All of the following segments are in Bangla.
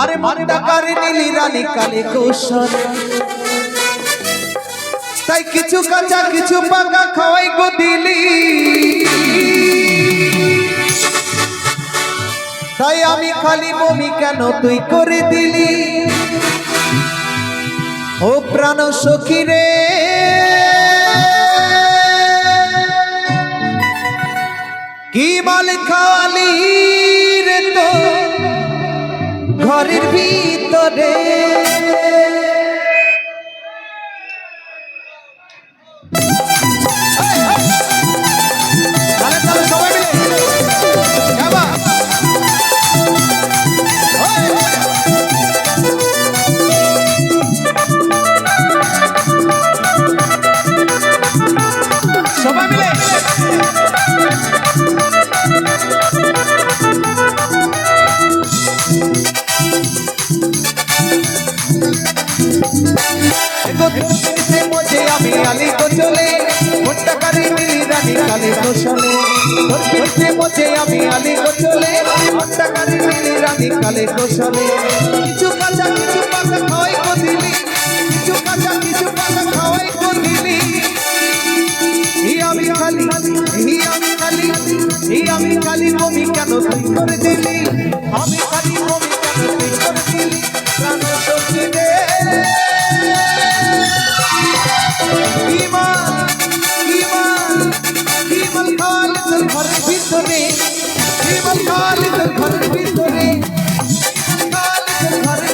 আরে মনটা কারে নীলি রানী কালে কৌশল। তাই কিছু কাঁচা, কিছু পাকা খাওয়াই গো দিলি। তাই আমি খালি বমি কেন তুই করে দিলি? ও প্রাণ সখী রে। কি মাল খালি? ঘরের ভিতরে। আমি আলি তো চলে মোট্টা কারি মিলি রানী কালি কোশলে সে মোছে আমি আলি তো চলে মোট্টা কারি মিলি রানী কালি কোশলে কিছু কাঁচা, কিছু পাকা খাওয়াই ঘরের ভিতরে ইমান খালিদের ঘরের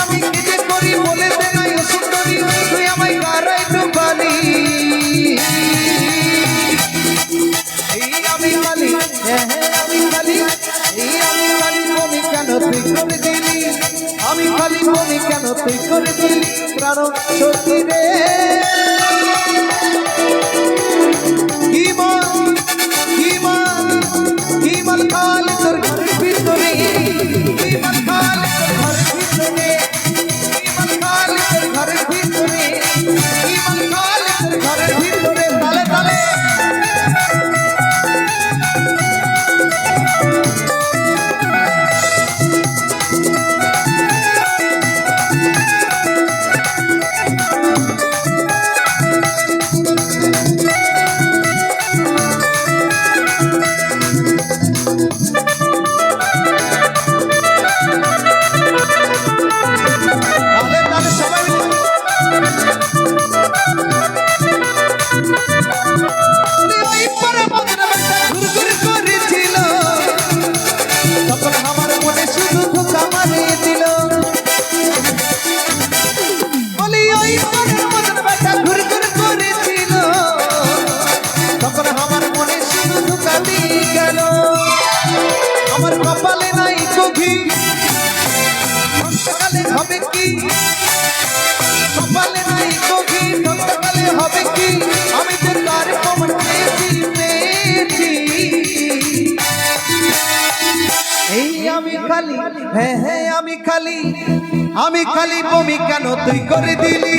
আমি বলে দে গারাই ডুবালি এই আমি কালি হ্যাঁ হ্যাঁ আমি আমি বমি কেন আমি রে। ইমান ইমান আমার কপালে নাই কভি অন্তকালে হবে কি কপালে নাই কভি অন্তকালে হবে কি আমি তো তার প্রমাণ পেয়েছি আমি খালি হ্যাঁ হ্যাঁ আমি খালি। আমি খালি বমি কেন তুই করে দিলি?